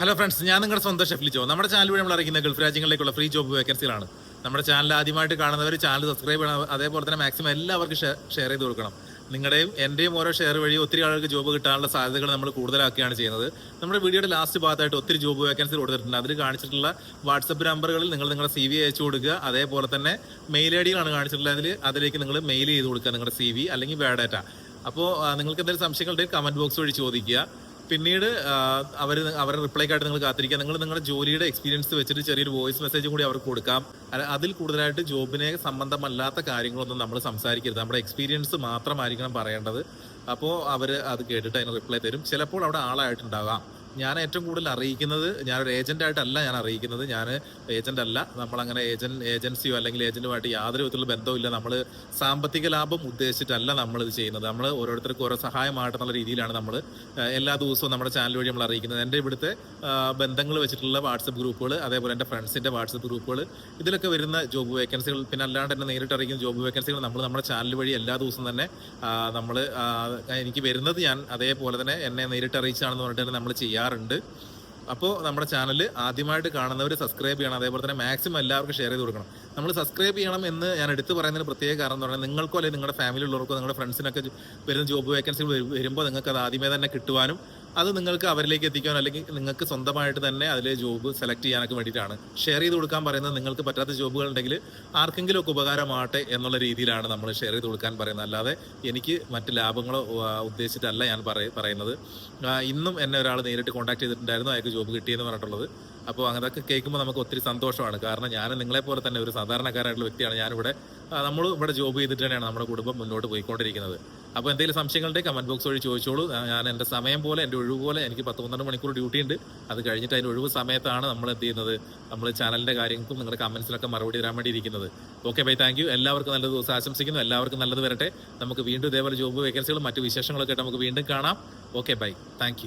Hello friends ഞാൻ നിങ്ങളുടെ സ്വന്തം ഷെഫ്ലി ജോ നമ്മുടെ ചാനൽ വഴി നമ്മൾ അറിയിക്കുന്ന ഗൾഫ് രാജ്യങ്ങളിലേക്കുള്ള ഫ്രീ ജോബ് വേക്കൻസികളാണ് നമ്മുടെ ചാനൽ ആദ്യമായിട്ട് കാണുന്നവർ ചാനൽ സബ്സ്ക്രൈബ് ചെയ്യണം. അതേപോലെ തന്നെ മാക്സിമം എല്ലാവർക്കും ഷെയർ ചെയ്ത് കൊടുക്കണം. നിങ്ങളുടെയും എന്റെയും ഓരോ ഷെയർ വഴി ഒത്തിരി ആളുകൾക്ക് ജോബ് കിട്ടാനുള്ള സാധ്യതകൾ നമ്മൾ കൂടുതലാക്കുകയാണ് ചെയ്യുന്നത്. നമ്മുടെ വീഡിയോയുടെ ലാസ്റ്റ് ഭാഗത്തായിട്ട് ഒത്തിരി ജോബ് വേക്കൻസി കൊടുത്തിട്ടുണ്ട്. അതിൽ കാണിച്ചിട്ടുള്ള വാട്സപ്പ് നമ്പറുകളിൽ നിങ്ങൾ നിങ്ങളുടെ സി വി അയച്ചു കൊടുക്കുക. അതേപോലെ തന്നെ മെയിൽ ഐ ഡികളാണ് കാണിച്ചിട്ടുള്ളത്. അതിൽ അതിലേക്ക് നിങ്ങൾ മെയിൽ ചെയ്ത് കൊടുക്കുക നിങ്ങളുടെ സി വി അല്ലെങ്കിൽ ബയോഡാറ്റ അപ്പോൾ നിങ്ങൾക്ക് എന്തെങ്കിലും സംശയങ്ങളുണ്ടെങ്കിൽ കമന്റ് ബോക്സ് വഴി ചോദിക്കുക. പിന്നീട് അവർ അവരുടെ റിപ്ലൈക്കായിട്ട് നിങ്ങൾ കാത്തിരിക്കുക. നിങ്ങൾ നിങ്ങളുടെ ജോലിയുടെ എക്സ്പീരിയൻസ് വെച്ചിട്ട് ചെറിയൊരു വോയിസ് മെസ്സേജ് കൂടി അവർക്ക് കൊടുക്കാം. അതിൽ കൂടുതലായിട്ട് ജോബിനെ സംബന്ധമല്ലാത്ത കാര്യങ്ങളൊന്നും നമ്മൾ സംസാരിക്കരുത്. നമ്മുടെ എക്സ്പീരിയൻസ് മാത്രമായിരിക്കണം പറയേണ്ടത്. അപ്പോൾ അവർ അത് കേട്ടിട്ട് അതിന് റിപ്ലൈ തരും. ചിലപ്പോൾ അവിടെ ആളായിട്ടുണ്ടാകാം. ഞാൻ ഏറ്റവും കൂടുതൽ അറിയിക്കുന്നത് ഞാനൊരു ഏജന്റ് ആയിട്ടല്ല ഞാൻ അറിയിക്കുന്നത്. ഞാൻ ഏജന്റ് അല്ല. നമ്മളങ്ങനെ ഏജന്റ് ഏജൻസിയോ അല്ലെങ്കിൽ ഏജന്റുമായിട്ട് യാതൊരു വിധത്തിലുള്ള ബന്ധവുമില്ല നമ്മൾ സാമ്പത്തിക ലാഭം ഉദ്ദേശിച്ചിട്ടല്ല നമ്മൾ ഇത് ചെയ്യുന്നത്. നമ്മൾ ഓരോരുത്തർക്കും ഓരോ സഹായമായിട്ടെന്നുള്ള രീതിയിലാണ് നമ്മൾ എല്ലാ ദിവസവും നമ്മുടെ ചാനൽ വഴി നമ്മൾ അറിയിക്കുന്നത്. എന്റെ ഇവിടുത്തെ ബന്ധങ്ങൾ വെച്ചിട്ടുള്ള വാട്സപ്പ് ഗ്രൂപ്പുകൾ അതേപോലെ എന്റെ ഫ്രണ്ട്സിന്റെ വാട്സപ്പ് ഗ്രൂപ്പുകൾ ഇതിലൊക്കെ വരുന്ന ജോബ് വേക്കൻസികൾ പിന്നെ അല്ലാണ്ട് തന്നെ നേരിട്ട് അറിയിക്കുന്ന ജോബ് വേക്കൻസികൾ നമ്മൾ നമ്മുടെ ചാനൽ വഴി എല്ലാ ദിവസവും തന്നെ നമ്മൾ എനിക്ക് വരുന്നത് ഞാൻ അതേപോലെ തന്നെ എന്നെ നേരിട്ട് അറിയിച്ചാണെന്ന് പറഞ്ഞിട്ട് തന്നെ നമ്മൾ ചെയ്യാറുണ്ട്. അപ്പോൾ നമ്മുടെ ചാനൽ ആദ്യമായിട്ട് കാണുന്നവർ സബ്സ്ക്രൈബ് ചെയ്യണം. അതേപോലെ തന്നെ മാക്സിമം എല്ലാവർക്കും ഷെയർ ചെയ്ത് കൊടുക്കണം. നമ്മൾ സബ്സ്ക്രൈബ് ചെയ്യണം എന്ന് ഞാൻ എടുത്തു പറയുന്നതിന് പ്രത്യേക കാരണം എന്ന് പറഞ്ഞാൽ നിങ്ങൾക്കോ അല്ലെങ്കിൽ നിങ്ങളുടെ ഫാമിലി ഉള്ളവർക്കോ നിങ്ങളുടെ ഫ്രണ്ട്സിനൊക്കെ വരുന്ന ജോബ് വേക്കൻസികൾ വരുമ്പോൾ നിങ്ങൾക്ക് അത് ആദ്യമേ തന്നെ കിട്ടുവാനും അത് നിങ്ങൾക്ക് അവരിലേക്ക് എത്തിക്കാനോ അല്ലെങ്കിൽ നിങ്ങൾക്ക് സ്വന്തമായിട്ട് തന്നെ അതിലെ ജോബ് സെലക്ട് ചെയ്യാനൊക്കെ വേണ്ടിയിട്ടാണ്. ഷെയർ ചെയ്ത് കൊടുക്കാൻ പറയുന്നത് നിങ്ങൾക്ക് പറ്റാത്ത ജോബുകൾ ഉണ്ടെങ്കിൽ ആർക്കെങ്കിലും ഒക്കെ ഉപകാരമാകട്ടെ എന്നുള്ള രീതിയിലാണ് നമ്മൾ ഷെയർ ചെയ്ത് കൊടുക്കാൻ പറയുന്നത്. അല്ലാതെ എനിക്ക് മറ്റ് ലാഭങ്ങളോ ഉദ്ദേശിച്ചിട്ടല്ല ഞാൻ പറയ- പറയുന്നത്. ഇന്നും എന്നെ ഒരാൾ നേരിട്ട് കോൺടാക്ട് ചെയ്തിട്ടുണ്ടായിരുന്നു അയാൾക്ക് ജോബ് കിട്ടിയെന്ന് പറഞ്ഞിട്ടുള്ളത്. അപ്പോൾ അങ്ങനെയൊക്കെ കേൾക്കുമ്പോൾ നമുക്ക് ഒത്തിരി സന്തോഷമാണ്. കാരണം ഞാൻ നിങ്ങളെപ്പോലെ തന്നെ ഒരു സാധാരണക്കാരായിട്ടുള്ള വ്യക്തിയാണ്. ഞാനിവിടെ നമ്മൾ ഇവിടെ ജോബ് ചെയ്തിട്ട് തന്നെയാണ് നമ്മുടെ കുടുംബം മുന്നോട്ട് പോയിക്കൊണ്ടിരിക്കുന്നത്. അപ്പോൾ എന്തെങ്കിലും സംശയങ്ങളുടെ കമന്റ് ബോക്സ് വഴി ചോദിച്ചോളൂ. ഞാൻ എന്റെ സമയം പോലെ എന്റെ ഒഴിവ് പോലെ എനിക്ക് പത്ത് പന്ത്രണ്ട് മണിക്കൂർ ഡ്യൂട്ടി ഉണ്ട്. അത് കഴിഞ്ഞിട്ട് അതിന്റെ ഒഴിവ് സമയത്താണ് നമ്മൾ എന്ത് ചെയ്യുന്നത്? നമ്മൾ ചാനലിന്റെ കാര്യങ്ങൾക്കും നിങ്ങളുടെ കമൻസിലൊക്കെ മറുപടി തരാൻ വേണ്ടി ഇരിക്കുന്നത്. ഓക്കെ ബൈ താങ്ക് യു എല്ലാവർക്കും നല്ല ദിവസം ആശംസിക്കുന്നു. എല്ലാവർക്കും നല്ലത് വരട്ടെ. നമുക്ക് വീണ്ടും ഇതേപോലെ ജോബ് വേക്കൻസികളും മറ്റു വിശേഷങ്ങളൊക്കെ നമുക്ക് വീണ്ടും കാണാം. Okay bye thank